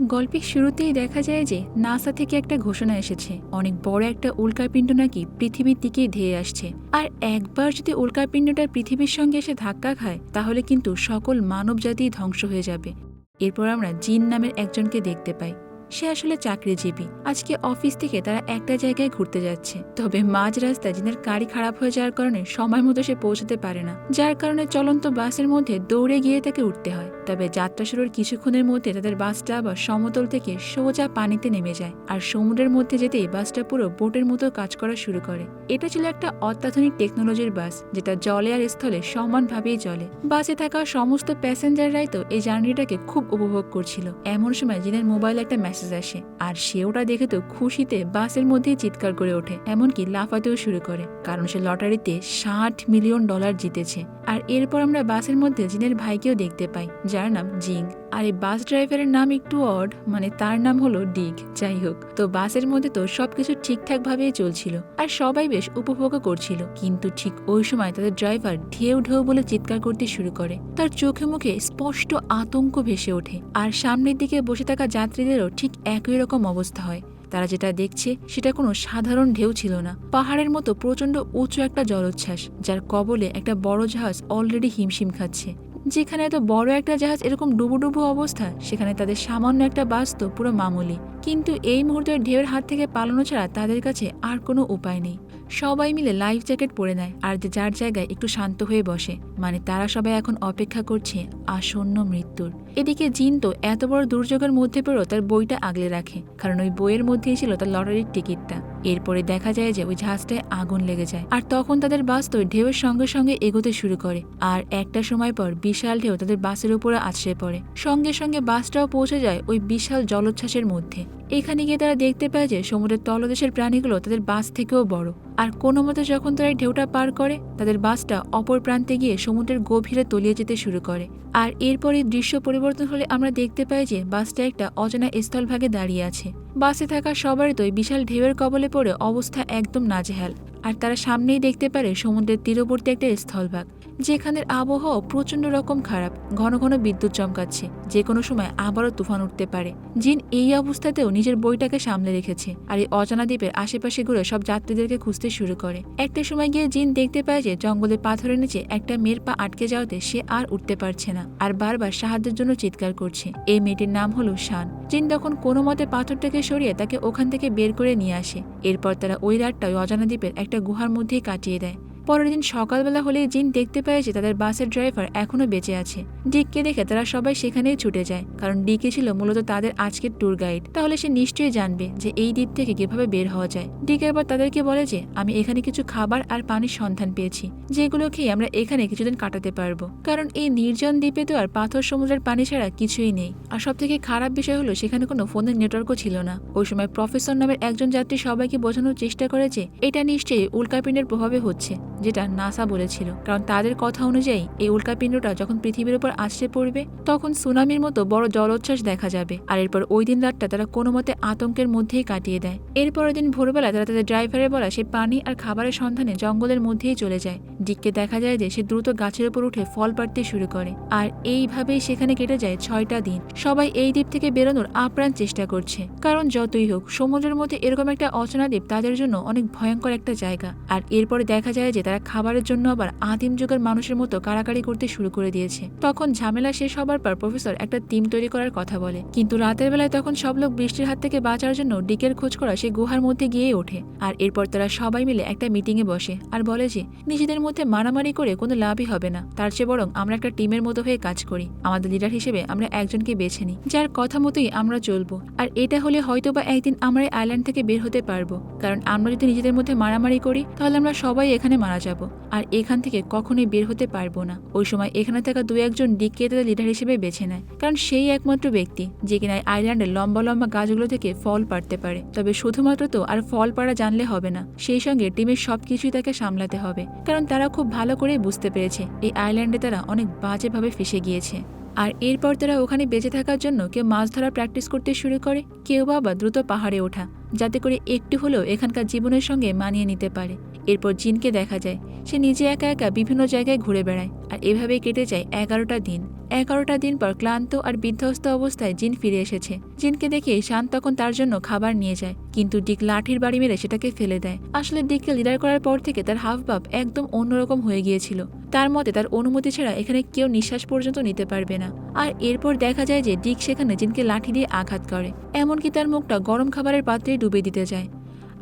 গল্পের শুরুতেই দেখা যায় যে নাসা থেকে একটা ঘোষণা এসেছে। অনেক বড় একটা উল্কাপিণ্ড নাকি পৃথিবীর দিকে ধেয়ে আসছে। আর একবার যদি উল্কাপিণ্ডটা পৃথিবীর সঙ্গে এসে ধাক্কা খায়, তাহলে কিন্তু সকল মানব জাতি ধ্বংস হয়ে যাবে। এরপর আমরা জিন নামের একজনকে দেখতে পাই। সে আসলে চাকরিজীবী। আজকে অফিস থেকে তারা একটা জায়গায় ঘুরতে যাচ্ছে। তবে মাঝ রাস্তায় জিনের গাড়ি খারাপ হয়ে যাওয়ার কারণে সময় মতো সে পৌঁছতে পারে না, যার কারণে চলন্ত বাসের মধ্যে দৌড়ে গিয়ে তাকে উঠতে হয়। তবে যাত্রা শুরুর কিছুক্ষণের মধ্যে তাদের বাসটা আবার সমতল থেকে সোজা পানিতে নেমে যায় আর সমুদ্রের মধ্যে যেতেই বাসটা পুরো বোটের মতো কাজ করা শুরু করে। এটা ছিল একটা অত্যাধুনিক টেকনোলজির বাস, যেটা জলে আর স্থলে সমানভাবেই চলে। বাসে থাকা সমস্ত প্যাসেঞ্জাররাই তো এই জার্নিটাকে খুব উপভোগ করছিল। এমন সময় জিনের মোবাইলে একটা মেসেজ আসে, আর সে ওটা দেখে তো খুশিতে বাসের মধ্যেই চিৎকার করে ওঠে, এমনকি লাফাতেও শুরু করে, কারণ সে লটারিতে ষাট মিলিয়ন ডলার জিতেছে। আর এরপর আমরা বাসের মধ্যে জিনের ভাইকেও দেখতে পাই যার নাম জিং। আর এই বাস ড্রাইভারের নাম একটু অড মানে তার নাম হলো ডিগ, যাই হোক। তো বাসের মধ্যে তো সবকিছু ঠিকঠাক ভাবেই চলছিল, আর সবাই বেশ উপভোগও করছিল। কিন্তু ঠিক ওই সময় তাদের ড্রাইভার ঢেউ ঢেউ বলে চিৎকার করতে শুরু করে। তার চোখে মুখে স্পষ্ট আতঙ্ক ভেসে ওঠে, আর সামনের দিকে বসে থাকা যাত্রীদেরও ঠিক একই রকম অবস্থা হয়। তারা যেটা দেখছে, সেটা কোনো সাধারণ ঢেউ ছিল না। পাহাড়ের মতো প্রচণ্ড উঁচু একটা জলোচ্ছ্বাস, যার কবলে একটা বড় জাহাজ অলরেডি হিমশিম খাচ্ছে। যেখানে এত বড় একটা জাহাজ এরকম ডুবুডুবু অবস্থা, সেখানে তাদের সামান্য একটা বাস তো পুরো মামুলি। কিন্তু এই মুহূর্তে ঢেউয়ের হাত থেকে পালানো ছাড়া তাদের কাছে আর কোনো উপায় নেই। সবাই মিলে লাইফ জ্যাকেট পরে নেয় আর যে যার জায়গায় একটু শান্ত হয়ে বসে মানে তারা সবাই এখন অপেক্ষা করছে আসন্ন মৃত্যুর। এদিকে জিন তো এত বড় দুর্যোগের মধ্যে পড়েও তার বইটা আগলে রাখে, কারণ ওই বইয়ের মধ্যেই ছিল তার লটারির টিকিটটা। এরপরে দেখা যায় যে ওই জাহাজটায় আগুন লেগে যায়, আর তখন তাদের বাস তো ঢেউয়ের সঙ্গে সঙ্গে এগোতে শুরু করে, আর একটা সময় পর বিশাল ঢেউ তাদের বাসের উপরে আছড়ে পড়ে। সঙ্গে সঙ্গে বাসটাও পৌঁছে যায় ওই বিশাল জলোচ্ছ্বাসের মধ্যে। এখানে গিয়ে তারা দেখতে পায় যে সমুদ্রের তলদেশের প্রাণীগুলো তাদের বাস থেকেও বড়। আর কোনো মতে যখন তারা ঢেউটা পার করে, তাদের বাসটা অপর প্রান্তে গিয়ে সমুদ্রের গভীরে তলিয়ে যেতে শুরু করে। আর এরপরে দৃশ্য পরিবর্তন হলে আমরা দেখতে পাই যে বাসটা একটা অজানা স্থলভাগে দাঁড়িয়ে আছে। বাসে থাকা সবারই তো বিশাল ঢেউয়ের কবলে পড়ে অবস্থা একদম নাজেহাল। আর তারা সামনেই দেখতে পারে সমুদ্রের তীরবর্তী একটা স্থলভাগ। যেখানের আবহাওয়া প্রচণ্ড রকম খারাপ, ঘন ঘন বিদ্যুৎ চমকাচ্ছে, যে কোনো সময় আবারও তুফান উঠতে পারে। জিন এই অবস্থাতেও নিজের বইটাকে সামলে রেখেছে আর এই অজানা দ্বীপের আশেপাশে ঘুরে সব যাত্রীদেরকে খুঁজতে শুরু করে। একটা সময় গিয়ে জিন দেখতে পায় যে জঙ্গলের পাথরের নিচে একটা মেয়ের পা আটকে যাওয়াতে সে আর উঠতে পারছে না আর বারবার সাহায্যের জন্য চিৎকার করছে। এই মেয়েটির নাম হলো শান। জিন তখন কোনো মতে পাথরটাকে সরিয়ে তাকে ওখান থেকে বের করে নিয়ে আসে। এরপর তারা ওই রাতটাই অজানা দ্বীপের একটা গুহার মধ্যেই কাটিয়ে দেয়। পরের দিন সকালবেলা হলে জিন দেখতে পায় যে তাদের বাসের ড্রাইভার এখনও বেঁচে আছে। ডিককে দেখে তারা সবাই সেখানেই ছুটে যায়, কারণ ডিকে ছিল মূলত তাদের আজকের ট্যুর গাইড তাহলে সে নিশ্চয়ই জানবে যে এই দ্বীপ থেকে কীভাবে বের হওয়া যায়। ডিক এবার তাদেরকে বলে যে, আমি এখানে কিছু খাবার আর পানির সন্ধান পেয়েছি, যেগুলো খেয়ে আমরা এখানে কিছুদিন কাটাতে পারব। কারণ এই নির্জন দ্বীপে তো আর পাথর, সমুদ্রের পানি ছাড়া কিছুই নেই। আর সব থেকে খারাপ বিষয় হলো সেখানে কোনো ফোনের নেটওয়ার্কও ছিল না। ওই সময় প্রফেসর নামের একজন যাত্রী সবাইকে বোঝানোর চেষ্টা করে যে, এটা নিশ্চয়ই উল্কাপিণ্ডের প্রভাবে হচ্ছে। যেটা নাসা বলেছিল। কারণ তাদের কথা অনুযায়ী এই উল্কাপিণ্ডটা যখন পৃথিবীর উপর আছড়ে পড়বে, তখন সুনামির মতো বড় জলোচ্ছ্বাস দেখা যাবে। আর এরপর ওই দিন রাতটা তারা কোনো মতে আতঙ্কের মধ্যেই কাটিয়ে দেয়। এরপরের দিন ভোরবেলা তারা তাদের ড্রাইভারের বলা সে পানি আর খাবারের সন্ধানে জঙ্গলের মধ্যেই চলে যায়। ডিককে দেখা যায় যে সে দ্রুত গাছের উপর উঠে ফল পাড়তে শুরু করে। আর এইভাবেই সেখানে কেটে যায় ছয়টা দিন। সবাই এই দ্বীপ থেকে বেরোনোর আপ্রাণ চেষ্টা করছে। কারণ যতই হোক, সমুদ্রের মধ্যে এরকম একটা অচেনা দ্বীপ তাদের জন্য অনেক ভয়ঙ্কর একটা জায়গা। আর এরপরে দেখা যায় যে তারা খাবারের জন্য আবার আদিম যুগের মানুষের মতো কারাকারি করতে শুরু করে দিয়েছে। তখন ঝামেলা শেষ হবার পর প্রফেসর একটা টিম তৈরি করার কথা বলে। কিন্তু রাতের বেলায় তখন সব লোক বৃষ্টির হাত থেকে বাঁচার জন্য ডিকের খোঁজ করা সেই গুহার মধ্যে গিয়ে ওঠে। আর এরপর তারা সবাই মিলে একটা মিটিং এ বসে আর বলে যে, নিজেদের মধ্যে মারামারি করে কোনো লাভই হবে না। তার চেয়ে বরং আমরা একটা টিমের মতো হয়ে কাজ করি। আমাদের লিডার হিসেবে আমরা একজনকে বেছে নিই। যার কথা মতোই আমরা চলবো। আর এটা হলে হয়তো বা একদিন আমরা আইল্যান্ড থেকে বের হতে পারব। কারণ আমরা যদি নিজেদের মধ্যে মারামারি করি, তাহলে আমরা সবাই এখানে মারা যাব, আর এখান থেকে কখনোই বের হতে পারব না। ওই সময় এখানে থাকা দু একজন ডিককে তাদের লিডার হিসেবে বেছে নেয়, কারণ সেই একমাত্র ব্যক্তি, যে কিনা আইল্যান্ডের লম্বা লম্বা গাছগুলো থেকে ফল পাড়তে পারে। তবে শুধুমাত্র তো আর ফল পাড়া জানলে হবে না, সেই সঙ্গে টিমের সবকিছুই তাকে সামলাতে হবে, কারণ তারা খুব ভালো করেই বুঝতে পেরেছে, এই আইল্যান্ডে তারা অনেক বাজেভাবে ফেসে গিয়েছে। আর এরপর তারা ওখানে বেঁচে থাকার জন্য কেউ মাছ ধরা প্র্যাকটিস করতে শুরু করে, কেউ বা দ্রুত পাহাড়ে ওঠা, যাতে করে একটু হলেও এখানকার জীবনের সঙ্গে মানিয়ে নিতে পারে। এরপর জিনকে দেখা যায়। সে নিজে একা একা বিভিন্ন জায়গায় ঘুরে বেড়ায় আর এভাবেই কেটে যায় এগারোটা দিন। এগারোটা দিন পর ক্লান্ত আর বিধ্বস্ত অবস্থায় জিন ফিরে এসেছে। জিনকে দেখে শান তখন তার জন্য খাবার নিয়ে যায়, কিন্তু ডিক লাঠির বাড়ি মেরে সেটাকে ফেলে দেয়। আসলে ডিককে লিডার করার পর থেকে তার হাফ বাপ একদম অন্যরকম হয়ে গিয়েছিল। তার মতে তার অনুমতি ছাড়া এখানে কেউ নিঃশ্বাস পর্যন্ত নিতে পারবে না। আর এরপর দেখা যায় যে ডিক সেখানে জিনকে লাঠি দিয়ে আঘাত করে। এমনকি তার মুখটা গরম খাবারের পাত্রে ডুবে দিতে যায়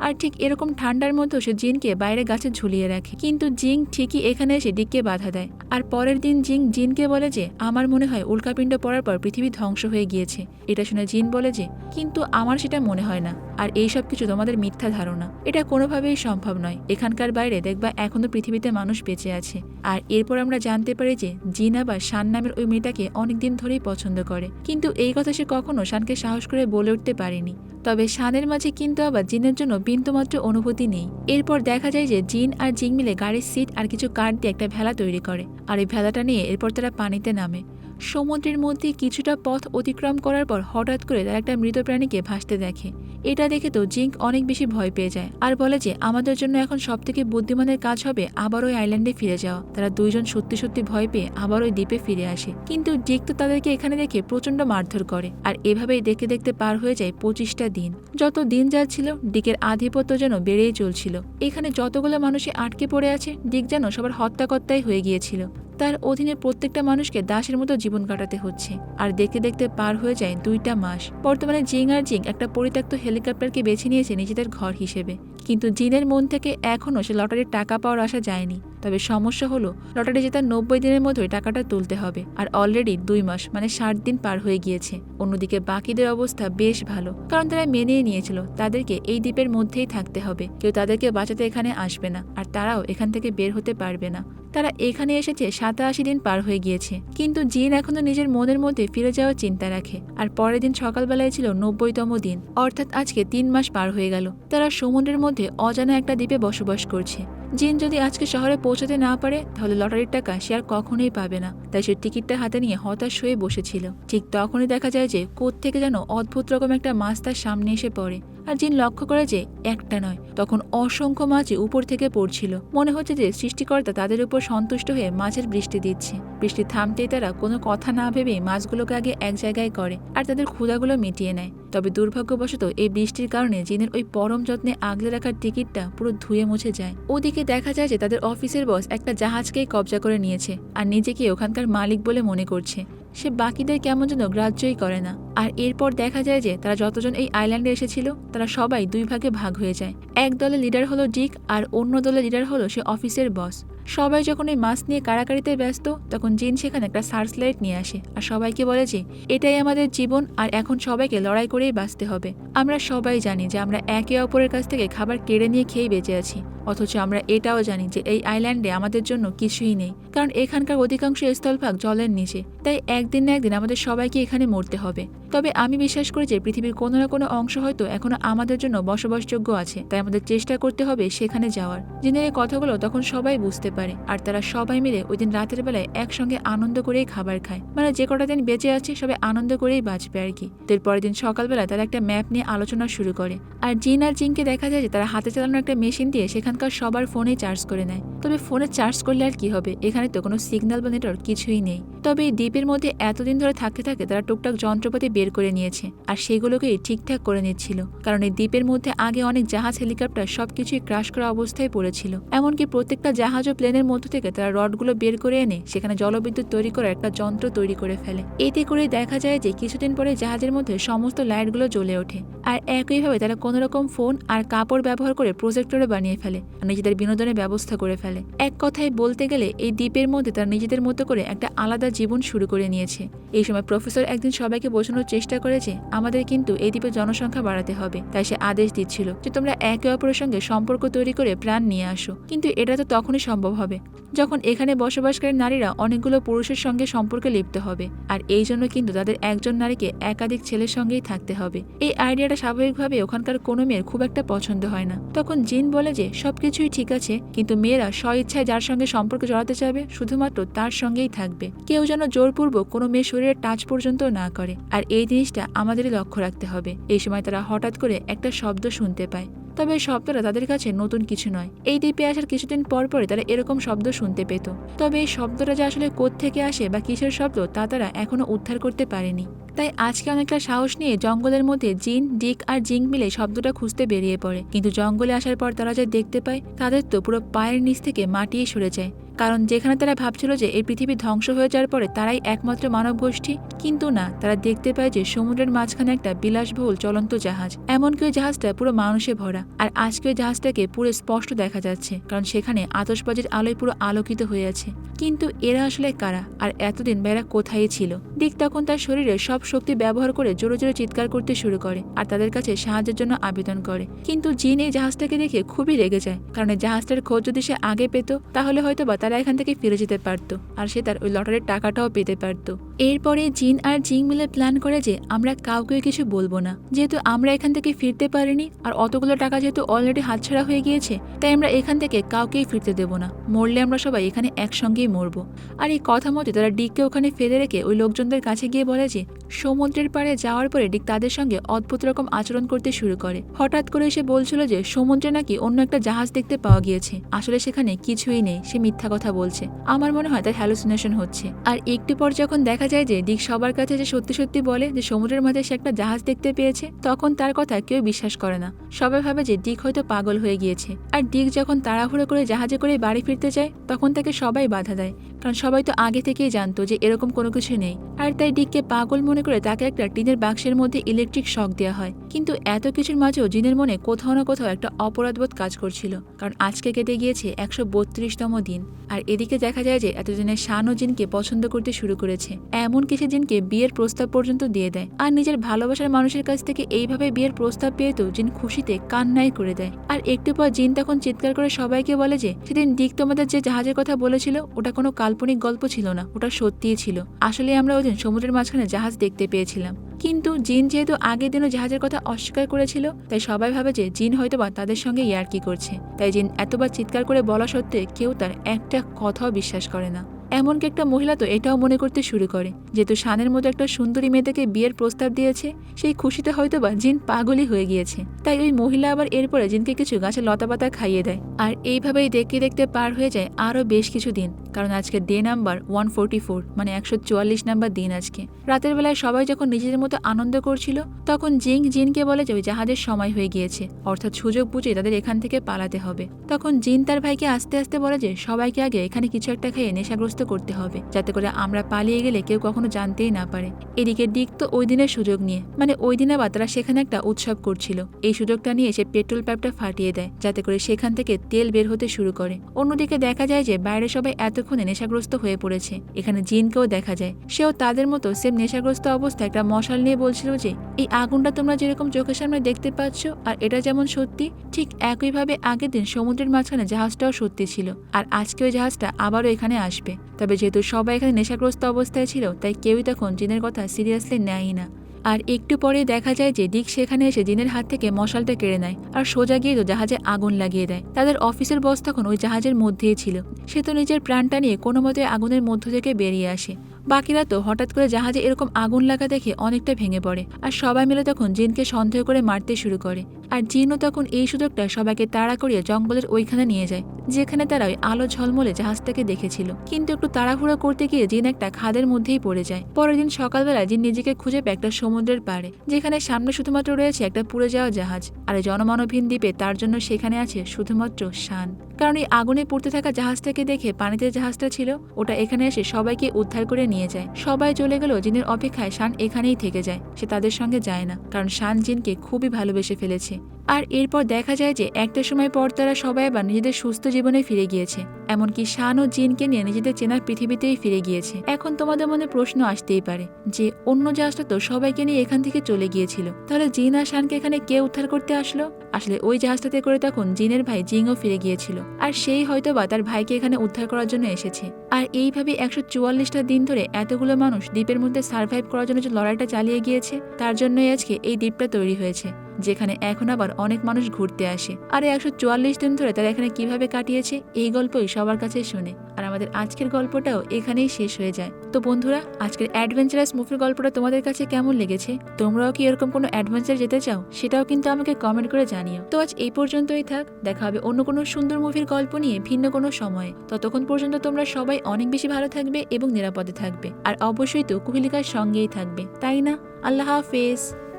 আর ঠিক এরকম ঠান্ডার মধ্যেও সে জিনকে বাইরে গাছে ঝুলিয়ে রাখে। কিন্তু জিং ঠিকই এখানে এসে ডিককে বাধা দেয়। আর পরের দিন জিং জিনকে বলে যে, আমার মনে হয় উল্কাপিণ্ড পড়ার পর পৃথিবী ধ্বংস হয়ে গিয়েছে। এটা শুনে জিন বলে যে, কিন্তু আমার সেটা মনে হয় না। আর এই সব কিছু তোমাদের মিথ্যা ধারণা। এটা কোনোভাবেই সম্ভব নয়। এখানকার বাইরে দেখবা এখনও পৃথিবীতে মানুষ বেঁচে আছে। আর এরপর আমরা জানতে পারি যে, জিন আবার শান নামের ওই মেয়েটাকে অনেকদিন ধরেই পছন্দ করে। কিন্তু এই কথা সে কখনো শানকে সাহস করে বলে উঠতে পারেনি। তবে শানের মাঝে কিন্তু আবার জিনের জন্য বিন্দুমাত্র অনুভূতি নেই। এরপর দেখা যায় যে জিন আর জিং মিলে গাড়ির সিট আর কিছু কাঠ দিয়ে একটা ভেলা তৈরি করে। আর এই ভেলাটা নিয়ে এরপর তারা পানিতে নামে। সমুদ্রের মধ্যে কিছুটা পথ অতিক্রম করার পর হঠাৎ করে তারা একটা মৃত প্রাণীকে ভাসতে দেখে। এটা দেখে তো জিঙ্ক অনেক বেশি ভয় পেয়ে যায়। আর বলে যে, আমাদের জন্য এখন সব থেকে বুদ্ধিমানের কাজ হবে আবার ওই আইল্যান্ডে ফিরে যাওয়া। তারা দুইজন সত্যি সত্যি ভয় পেয়ে আবার ওই দ্বীপে ফিরে আসে। কিন্তু ডিক তো তাদেরকে এখানে দেখে প্রচণ্ড মারধর করে আর এভাবেই দেখতে দেখতে পার হয়ে যায় পঁচিশটা দিন। যত দিন যাচ্ছিল ডিকের আধিপত্য যেন বেড়েই চলছিল। এখানে যতগুলো মানুষই আটকে পড়ে আছে ডিক যেন সবার হত্যাকর্তাই হয়ে গিয়েছিল। তার অধীনে প্রত্যেকটা মানুষকে দাসের মতো জীবন কাটাতে হচ্ছে। আর দেখতে দেখতে পার হয়ে যায় দুইটা মাস। বর্তমানে জিং আর জিং একটা পরিত্যক্ত হেলিকপ্টারকে বেছে নিয়েছে নিজেদের ঘর হিসেবে। কিন্তু জিনের মন থেকে এখনও সে লটারির টাকা পাওয়ার আশা যায়নি। তবে সমস্যা হলো, লটারি জেতার নব্বই দিনের মধ্যে টাকাটা তুলতে হবে আর অলরেডি দুই মাস মানে ষাট দিন পার হয়ে গিয়েছে। অন্যদিকে বাকিদের অবস্থা বেশ ভালো, কারণ তারা মেনেই নিয়েছিল, তাদেরকে এই দ্বীপের মধ্যেই থাকতে হবে। কেউ তাদেরকে বাঁচাতে এখানে আসবে না, আর তারাও এখান থেকে বের হতে পারবে না। তারা এখানে এসেছে সাতাশি দিন পার হয়ে গিয়েছে, কিন্তু জিন এখনও নিজের মনের মধ্যে ফিরে যাওয়ার চিন্তা রাখে। আর পরের দিন সকালবেলায় ছিল নব্বইতম দিন, অর্থাৎ আজকে তিন মাস পার হয়ে গেল। তারা সমুদ্রের মধ্যে অজানা একটা দ্বীপে বসবাস করছে। জিন যদি আজকে শহরে পৌঁছাতে না পারে, তাহলে লটারির টাকা সে আর কখনোই পাবে না। তাই সে টিকিটটা হাতে নিয়ে হতাশ হয়ে বসেছিল। ঠিক তখনই দেখা যায় যে কোথ থেকে যেন অদ্ভুত রকম একটা মাছ তার সামনে এসে পড়ে। আর জিন লক্ষ্য করে যে একটা নয়, তখন অসংখ্য মাছই উপর থেকে পড়ছিল। মনে হচ্ছে যে সৃষ্টিকর্তা তাদের উপর সন্তুষ্ট হয়ে মাছের বৃষ্টি দিচ্ছে। বৃষ্টি থামতেই তারা কোনো কথা না ভেবেই মাছগুলোকে আগে এক জায়গায় করে আর তাদের ক্ষুদাগুলো মিটিয়ে নেয়। তবে দুর্ভাগ্যবশত এই বৃষ্টির কারণে জিনের ওই পরম যত্নে আগলে রাখার টিকিটটা পুরো ধুয়ে মুছে যায়। ওদিকে দেখা যায় যে তাদের অফিসের বস একটা জাহাজকেই কবজা করে নিয়েছে আর নিজেকে ওখানকার মালিক বলে মনে করছে। সে বাকিদের কেমন যেন গ্রাহ্যই করে না। আর এরপর দেখা যায় যে তারা যতজন এই আইল্যান্ডে এসেছিল, তারা সবাই দুই ভাগে ভাগ হয়ে যায়। এক দলের লিডার হলো ডিক আর অন্য দলের লিডার হলো সে অফিসের বস। সবাই যখন এই মাছ নিয়ে কারাকারিতে ব্যস্ত, তখন জিন সেখানে একটা সার্চ লাইট নিয়ে আসে আর সবাইকে বলে যে, এটাই আমাদের জীবন আর এখন সবাইকে লড়াই করেই বাঁচতে হবে। আমরা সবাই জানি যে আমরা একে অপরের কাছ থেকে খাবার কেড়ে নিয়ে খেয়েই বেঁচে আছি। অথচ আমরা এটাও জানি যে এই আইল্যান্ডে আমাদের জন্য কিছুই নেই, কারণ এখানকার অধিকাংশ স্থলভাগ জলের নিচে, তাই একদিন না একদিন আমাদের সবাইকে এখানে মরতে হবে। তবে আমি বিশ্বাস করি যে পৃথিবীর কোনো না কোনো অংশ হয়তো এখনও আমাদের জন্য বসবাসযোগ্য আছে, তাই আমাদের চেষ্টা করতে হবে সেখানে যাওয়ার। জিনের এই কথাগুলো তখন সবাই বুঝতে পারে, আর তারা সবাই মিলে ওই দিন রাতের বেলায় একসঙ্গে আনন্দ করেই খাবার খায়। মানে যে কটা দিন বেঁচে আছে সবাই আনন্দ করেই বাঁচবে আর কি। তো পরের দিন সকালবেলা তারা একটা ম্যাপ নিয়ে আলোচনা শুরু করে, আর জিন আর জিনকে দেখা যায় যে তারা হাতে চালানো একটা মেশিন দিয়ে সেখানকার সবার ফোনে চার্জ করে নেয়। তবে ফোনে চার্জ করলে আর কি হবে? এখানে তো কোনো সিগন্যাল বা নেটওয়ার্ক কিছুই নেই। তবে এই দ্বীপের মধ্যে এতদিন ধরে থাকতে থাকে তারা টুকটাক যন্ত্রপাতি বের করে নিয়েছে আর সেগুলোকেই ঠিকঠাক করে নিচ্ছিল। কারণ এই দ্বীপের মধ্যে আগে অনেক জাহাজ হেলিকপ্টার সবকিছুই ক্রাশ করা অবস্থায় পড়েছিল। এমনকি প্রত্যেকটা জাহাজ ও প্লেনের মধ্য থেকে তারা রডগুলো বের করে এনে সেখানে জলবিদ্যুৎ তৈরি করার একটা যন্ত্র তৈরি করে ফেলে। এতে করে দেখা যায় যে কিছুদিন পরে জাহাজের মধ্যে সমস্ত লাইটগুলো জ্বলে ওঠে। আর একইভাবে তারা কোনোরকম ফোন আর কাপড় ব্যবহার করে প্রজেক্টরে বানিয়ে ফেলে। নিজেদের বিনোদনের ব্যবস্থা করে ফেলে। এক কথায় বলতে গেলে, এই দ্বীপের মধ্যে তারা নিজেদের মতো করে একটা আলাদা জীবন শুরু করে নিয়েছে। এই সময় প্রফেসর একদিন সবাইকে বোঝানোর চেষ্টা করেছে আমাদের কিন্তু এই দ্বীপের জনসংখ্যা বাড়াতে হবে। তাই সে আদেশ দিচ্ছিল যে, তোমরা একে অপরের সঙ্গে সম্পর্ক তৈরি করে প্রাণ নিয়ে আসো। কিন্তু এটা তো তখনই সম্ভব হবে, যখন এখানে বসবাসকারী নারীরা অনেকগুলো পুরুষের সঙ্গে সম্পর্কে লিপ্ত হবে। আর এই জন্য কিন্তু তাদের একজন নারীকে একাধিক ছেলের সঙ্গেই থাকতে হবে। এই আইডিয়াটা স্বাভাবিকভাবে ওখানকার কোনো মেয়ের খুব একটা পছন্দ হয় না। তখন জিন বলে যে সবকিছুই ঠিক আছে, কিন্তু মেয়েরা স্ব ইচ্ছায় যার সঙ্গে সম্পর্ক জড়াতে চাবে শুধুমাত্র তার সঙ্গেই থাকবে। কেউ যেন জোরপূর্বক কোনো মেয়ে শরীরের টাচ পর্যন্ত না করে। আর এই জিনিসটা আমাদেরই লক্ষ্য রাখতে হবে। এই সময় তারা হঠাৎ করে একটা শব্দ শুনতে পায়। তবে এই শব্দটা তাদের কাছে নতুন কিছু নয়। এই দ্বীপে আসার কিছুদিন পর পরে তারা এরকম শব্দ শুনতে পেত। তবে এই শব্দটা যে আসলে থেকে আসে বা কিসের শব্দ, তা তারা এখনও উদ্ধার করতে পারেনি। তাই আজকে অনেকটা সাহস নিয়ে জঙ্গলের মধ্যে জিন, ডিক আর জিং মিলে শব্দটা খুঁজতে বেরিয়ে পড়ে। কিন্তু জঙ্গলে আসার পর তারা যা দেখতে পায়, তাদের তো পুরো পায়ের নিচ থেকে মাটিয়ে সরে যায়। কারণ যেখানে তারা ভাবছিল যে এই পৃথিবী ধ্বংস হয়ে যাওয়ার পরে তারাই একমাত্র মানব গোষ্ঠী কিন্তু না, তারা দেখতে পায় যে সমুদ্রের মাঝখানে একটা বিলাসবহুল চলন্ত জাহাজ। এমনকি ওই জাহাজটা পুরো মানুষে ভরা। আর আজকে ওই জাহাজটাকে পুরো স্পষ্ট দেখা যাচ্ছে, কারণ সেখানে আতসবাজির আলোয় পুরো আলোকিত হয়ে আছে। কিন্তু এরা আসলে কারা? আর এতদিন বেড়া কোথায় ছিল? দিক তখন তার শরীরে সব শক্তি ব্যবহার করে জোরে জোরে চিৎকার করতে শুরু করে আর তাদের কাছে সাহায্যের জন্য আবেদন করে। কিন্তু জিন এই জাহাজটাকে দেখে খুবই রেগে যায়, কারণ এই জাহাজটার খোঁজ যদি সে আগে পেত, তাহলে হয়তো বা তারা এখান থেকে ফিরে যেতে পারতো আর সে তার ওই লটারির টাকাটাও পেতে পারতো। এরপরে জিন আর জিং মিলে প্ল্যান করে যে আমরা কাউকে কিছু বলব না। যেহেতু আমরা এখান থেকে ফিরতে পারিনি আর অতগুলো টাকা যেহেতু অলরেডি হাতছাড়া হয়ে গিয়েছে, তাই আমরা এখান থেকে কাউকেই ফিরতে দেবো না। মরলে আমরা সবাই এখানে একসঙ্গেই মরবো। আর এই কথা মতো তারা ডিককে ওখানে ফেলে রেখে ওই লোকজনদের কাছে গিয়ে বলে যে সমুদ্রের পাড়ে যাওয়ার পরে ডিক তাদের সঙ্গে অদ্ভুত রকম আচরণ করতে শুরু করে। হঠাৎ করে সে বলছিল যে, সমুদ্রে নাকি অন্য একটা জাহাজ দেখতে পাওয়া গিয়েছে। আসলে সেখানে কিছুই নেই, সে মিথ্যা কথা বলছে। আমার মনে হয় তার হ্যালুসিনেশন হচ্ছে। আর একটু পর যখন দেখা যায় যে, ডিক সবার কাছে যে সত্যি সত্যি বলে যে, সমুদ্রের মাঝে সে একটা জাহাজ দেখতে পেয়েছে, তখন তার কথা কেউ বিশ্বাস করে না। সবাই ভাবে যে, ডিক হয়তো পাগল হয়ে গিয়েছে। আর ডিক যখন তাড়াহুড়ো করে জাহাজে করে বাড়ি ফিরতে যায়, তখন তাকে সবাই বাধা দেয়। কারণ সবাই তো আগে থেকেই জানতো যে, এরকম কোনো কিছু নেই। আর তাই ডিককে পাগল মনে করে তাকে একটা টিনের বাক্সের মধ্যে ইলেকট্রিক শক দেওয়া হয়। কিন্তু এত কিছুর মাঝেও জিনের মনে কোথাও না কোথাও একটা অপরাধবোধ কাজ করছিল। কারণ আজকে কেটে গিয়েছে একশো বত্রিশতম দিন। আর এদিকে দেখা যায় যে এতদিনের শানও জিনকে পছন্দ করতে শুরু করেছে। এমন কিছু জিনকে বিয়ের প্রস্তাব পর্যন্ত দিয়ে দেয়। আর নিজের ভালোবাসার মানুষের কাছ থেকে এইভাবে বিয়ের প্রস্তাব পেয়ে তো জিন খুশিতে কান্নাই করে দেয়। আর একটু পর জিন তখন চিৎকার করে সবাইকে বলে যে, সেদিন ডিক তোমাদের যে জাহাজের কথা বলেছিল, ওটা কোনো কাল্পনিক গল্প ছিল না, ওটা সত্যিই ছিল। আসলে আমরা ওদিন সমুদ্রের মাঝখানে জাহাজ দেখতে পেয়েছিলাম। কিন্তু জিন যেহেতু আগের দিনও জাহাজের কথা অস্বীকার করেছিল, তাই সবাই ভাবে যে জিন হয়তো বা তাদের সঙ্গে ইয়ার্কি করছে। তাই জিন এতবার চিৎকার করে বলা সত্ত্বে কেউ তার একটা কথাও বিশ্বাস করে না। এমনকি একটা মহিলা তো এটাও মনে করতে শুরু করে যেহেতু শানের মতো একটা সুন্দরী মেয়েটাকে বিয়ের প্রস্তাব দিয়েছে, সেই খুশিতে হয়তো বা জিন পাগলই হয়ে গিয়েছে। তাই ওই মহিলা আবার এরপরে জিনকে কিছু গাছে লতাপাতা খাইয়ে দেয়। আর এইভাবেই দেখতে দেখতে পার হয়ে যায় আরও বেশ কিছু দিন, কারণ আজকে day number one forty four মানে একশো চুয়াল্লিশ নাম্বার দিন আজকে। রাতের বেলায় সবাই যখন নিজেদের মতো আনন্দ করছিল, তখন জিং জিনকে বলে যে ওই জাহাজের সময় হয়ে গিয়েছে, অর্থাৎ সুযোগ বুঝে তাদের এখান থেকে পালাতে হবে। তখন জিন তার ভাইকে আস্তে আস্তে বলে যে সবাইকে আগে এখানে কিছু একটা খেয়ে নেশাগ্রস্ত করতে হবে, যাতে করে আমরা পালিয়ে গেলে কেউ কখনো জানতেই না পারে। এদিকে ডিক তো ওই দিনের সুযোগ নিয়ে মানে ওই দিনে বা তারা সেখানে একটা উৎসব করছিল। এই সুযোগটা নিয়ে সে পেট্রোল পাইপটা ফাটিয়ে দেয়, যাতে করে সেখান থেকে তেল বের হতে শুরু করে। অন্যদিকে দেখা যায় যে বাইরে সবাই এতক্ষণে নেশাগ্রস্ত হয়ে পড়েছে। এখানে জিনকেও দেখা যায়। সেও তাদের মতো সেম নেশাগ্রস্ত অবস্থায় একটা মশাল নিয়ে বলছিল যে, এই আগুনটা তোমরা যেরকম চোখের সামনে দেখতে পাচ্ছ, আর এটা যেমন সত্যি, ঠিক একইভাবে আগের দিন সমুদ্রের মাঝখানে জাহাজটাও সত্যি ছিল, আর আজকে ওই জাহাজটা আবারও এখানে আসবে। তবে যেহেতু সবাই এখানে নেশাগ্রস্ত অবস্থায় ছিল, তাই কেউই তখন জিনের কথা সিরিয়াসলি নেয়ই না। আর একটু পরে দেখা যায় যে দিক সেখানে এসে জিনের হাত থেকে মশালটা কেড়ে নেয় আর সোজা গিয়ে তো জাহাজে আগুন লাগিয়ে দেয়। তাদের অফিসের বস তখন ওই জাহাজের মধ্যেই ছিল। সে তো নিজের প্রাণটা নিয়ে কোনো মতে আগুনের মধ্য থেকে বেরিয়ে আসে। বাকিরা তো হঠাৎ করে জাহাজে এরকম আগুন লাগা দেখে অনেকটা ভেঙে পড়ে। আর সবাই মিলে তখন জিনকে সন্দেহ করে মারতে শুরু করে। আর জিনও তখন এই সুযোগটা সবাইকে তাড়া করিয়ে জঙ্গলের ওইখানে নিয়ে যায়, যেখানে তারা ওই আলো ঝলমলে জাহাজটাকে দেখেছিল। কিন্তু একটু তাড়াহুড়ো করতে গিয়ে জিন একটা খাদের মধ্যেই পড়ে যায়। পরের দিন সকালবেলা জিন নিজেকে খুঁজে পায় একটা সমুদ্রের পাড়ে, যেখানে সামনে শুধুমাত্র রয়েছে একটা পুড়ে যাওয়া জাহাজ। আর জনমানবহীন দ্বীপে তার জন্য সেখানে আছে শুধুমাত্র শান। কারণ এই আগুনে পড়তে থাকা জাহাজটাকে দেখে পানিতে জাহাজটা ছিল, ওটা এখানে এসে সবাইকে উদ্ধার করে নিয়ে যায়। সবাই চলে গেল জিনের অপেক্ষায় শান এখানেই থেকে যায়, সে তাদের সঙ্গে যায় না, কারণ শান জিনকে খুবই ভালোবেসে ফেলেছে। আর এরপর দেখা যায় যে একটা সময় পর তারা সবাই আবার নিজেদের সুস্থ জীবনে ফিরে গিয়েছে। এমনকি শান ও জিনকে নিয়ে নিজেদের চেনার পৃথিবীতেই ফিরে গিয়েছে। এখন তোমাদের মনে প্রশ্ন আসতেই পারে যে, অন্য জাহাজটা তো সবাইকে নিয়ে এখান থেকে চলে গিয়েছিল। তাহলে জিন আর শানকে এখানে কে উদ্ধার করতে আসলো? আসলে ওই জাহাজটাতে করে তখন জিনের ভাই জিংও ফিরে গিয়েছিল। আর সেই হয়তো বা তার ভাইকে এখানে উদ্ধার করার জন্য এসেছে। আর এইভাবে একশো চুয়াল্লিশটা দিন ধরে এতগুলো মানুষ দ্বীপের মধ্যে সার্ভাইভ করার জন্য যে লড়াইটা চালিয়ে গিয়েছে, তার জন্যই আজকে এই দ্বীপটা তৈরি হয়েছে, যেখানে এখন আবার অনেক মানুষ ঘুরতে আসে। আর একশো চুয়াল্লিশ দিন ধরে তারা এখানে কীভাবে কাটিয়েছে, এই গল্পই সবার কাছে শুনে। আর আমাদের আজকের গল্পটাও এখানেই শেষ হয়ে যায়। তো বন্ধুরা, আজকের অ্যাডভেঞ্চারাস মুভির গল্পটা তোমাদের কাছে কেমন লেগেছে? তোমরাও কি এরকম কোনো অ্যাডভেঞ্চার যেতে চাও? সেটাও কিন্তু আমাকে কমেন্ট করে জানিও। তো আজ এই পর্যন্তই থাক। দেখা হবে অন্য কোনো সুন্দর মুভির গল্প নিয়ে ভিন্ন কোনো সময়ে। ততক্ষণ পর্যন্ত তোমরা সবাই অনেক বেশি ভালো থাকবে এবং নিরাপদে থাকবে। আর অবশ্যই তো কুহিলিকার সঙ্গেই থাকবে। তাই না? আল্লাহ হাফেজ।